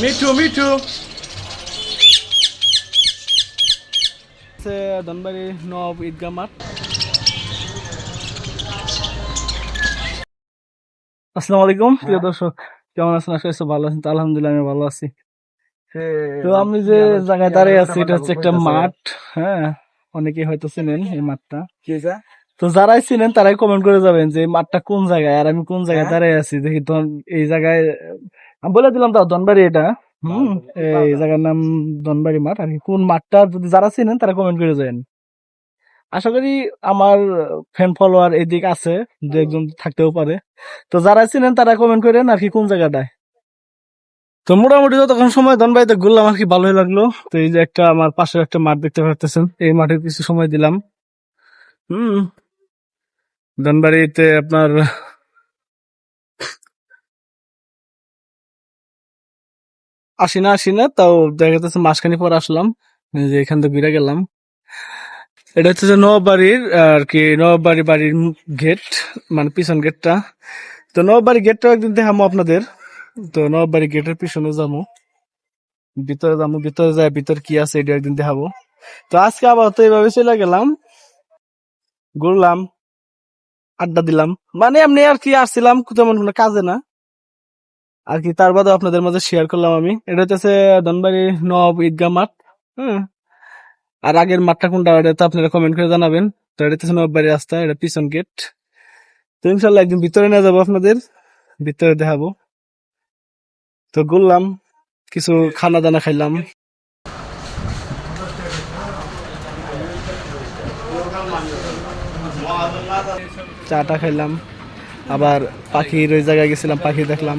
মিঠু মিঠু ধনবাড়ি নব ঈদগাহ মাঠ আসসালামু আলাইকুম প্রিয় দর্শক কেমন আছেন? আশা করছি ভালো আছেন। তো আলহামদুলিল্লাহ আমি ভালো আছি। তো আমি যে জায়গায় দাঁড়িয়ে আছি এটা হচ্ছে একটা মাঠ। হ্যাঁ অনেকেই হয়তো চিনেন এই মাঠটা। তো যারাই চিনেন তারাই কমেন্ট করে যাবেন যে মাঠটা কোন জায়গায় আর আমি কোন জায়গায় দাঁড়িয়ে আছি। দেখি ধন- এই জায়গায় আমি বলে দিলাম তো ধনবাড়ি এটা। হম এই জায়গার নাম ধনবাড়ি মাঠ। আর কোন মাঠটা যদি যারা চিনেন তারা কমেন্ট করে যাবেন আশা করি আমার ফ্যান ফলোয়ার এদিক আছে দু একজন থাকতেও পারে। তো যারা চিনেন তারা কমেন্ট করেন আর কি কোন জায়গাটায়। তো মোটামুটি যতক্ষণ সময় ধনবাড়িতে ঘুরলাম আর কি ভালোই লাগল। তো এই যে একটা আমার পাশে একটা মাঠ দেখতে পাচ্ছেন এই মাঠে কিছু সময় দিলাম। হুম ধনবাড়িতে আপনার আসি না আসি না, তাও দেখা যাচ্ছে মাসখানি পর আসলাম যে এখান থেকে ঘুরে গেলাম। এটা হচ্ছে যে নবাবাড়ির আর কি নবাবাড়ি বাড়ির গেট মানে পিছন গেটটা তো নবাবাড়ি গেটটা একদিন দেখাবো আপনাদের। তো নবাবাড়ি গেটের পিছনে যাব ভিতরে যাব ভিতরে যায় ভিতর কি আছে এটা একদিন দেখাবো। তো আজকে আবার তো এইভাবে চলে গেলাম। ঘুরলাম, আড্ডা দিলাম। মানে এমনি আর কি আসছিলাম, তেমন কোনো কাজে না। আর কি তার বাদে আপনাদের মাঝে শেয়ার করলাম আমি। এটা হচ্ছে ধনবাড়ি নব ঈদগাহ মাঠ হ্যাঁ আর আগের মাঠটা কোনটা, এটা তো আপনারা কমেন্ট করে জানাবেন। তো এটা হচ্ছে নববাড়ি রাস্তা, এটা পিছন গেট তো ইনশাল্লাহ একদিন ভিতরে নিয়ে যাব আপনাদের, ভিতরে দেখাবো। তো ঘুরলাম, কিছু খানা দানা খাইলাম। চাটা খাইলাম, আবার পাখির ওই জায়গায় গেছিলাম, পাখি দেখলাম।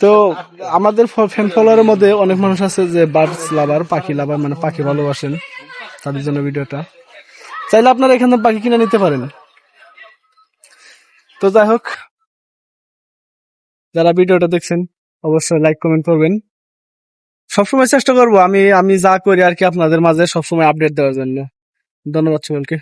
তো আমাদের ফ্যান ফলোয়ারের মধ্যে অনেক মানুষ আছে যে বার্ডস লাভার পাখি লাভার মানে পাখি ভালোবাসেন তাদের জন্য ভিডিওটা। চাইলে আপনারা এখান থেকে পাখি কিনে নিতে পারেন। তো যাই হোক, যারা ভিডিওটা দেখছেন, অবশ্যই লাইক কমেন্ট করবেন। সবসময় চেষ্টা করব আমি আমি যা করি আর কি আপনাদের মাঝে সবসময় আপডেট দেওয়ার জন্য। ধন্যবাদ সকলকে।